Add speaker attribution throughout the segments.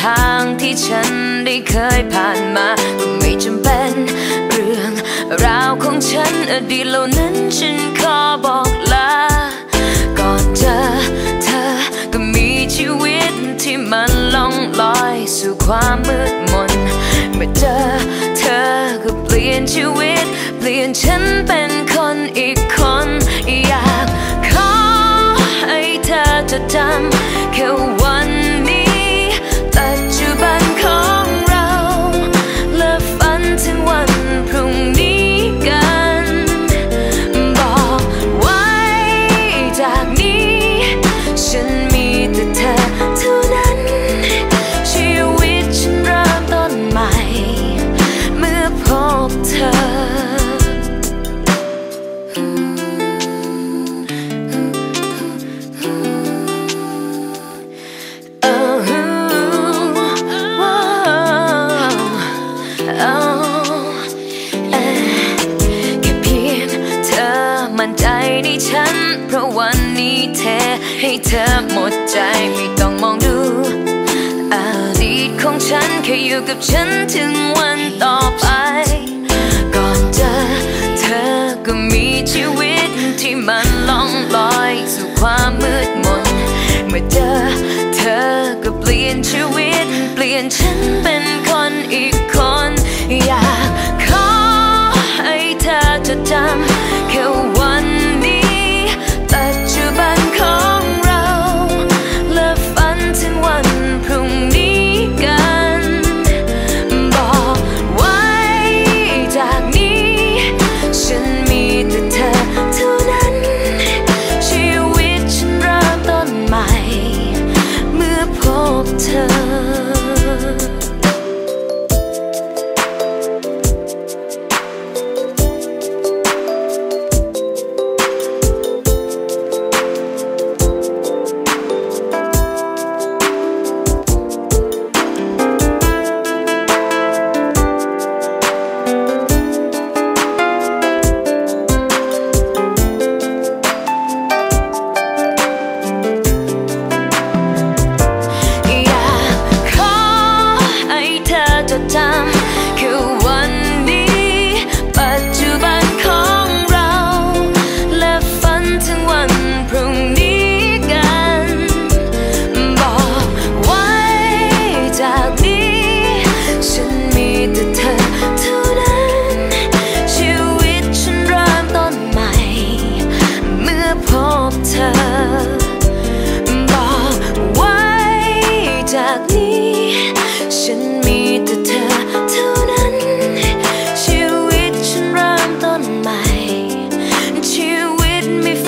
Speaker 1: ทางที่ฉันได้เคยผ่านมาก็ไม่จำเป็นเรื่องราวของฉันอดีตเหล่านั้นฉันขอบอกลา ก่อนเจอเธอก็มีชีวิตที่มันล่องลอยสู่ความมืดมนเมื่อเจอเธอก็เปลี่ยนชีวิต เปลี่ยนฉันเป็น แค่เพียงเธอมั่นใจในฉัน เพราะวันนี้เทให้เธอหมดใจไม่ต้องมองดูอดีตของฉันแค่อยู่กับฉันถึงวันต่อไป ก่อนเจอเธอก็มีชีวิตที่มันล่องลอยสู่ความมืดมนเมื่อเจอเธอก็เปลี่ยนชีวิต เปลี่ยนฉันเป็นคนอีกคน อยากขอให้เธอจดจำแค่วันนี้ปัจจุบันของเรา และฝันถึงวันพรุ่งนี้กัน บอกไว้จากนี้ ฉันมีแต่เธอเท่านั้น ชีวิตฉันเริ่มต้นใหม่ เมื่อพบเธอ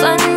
Speaker 1: one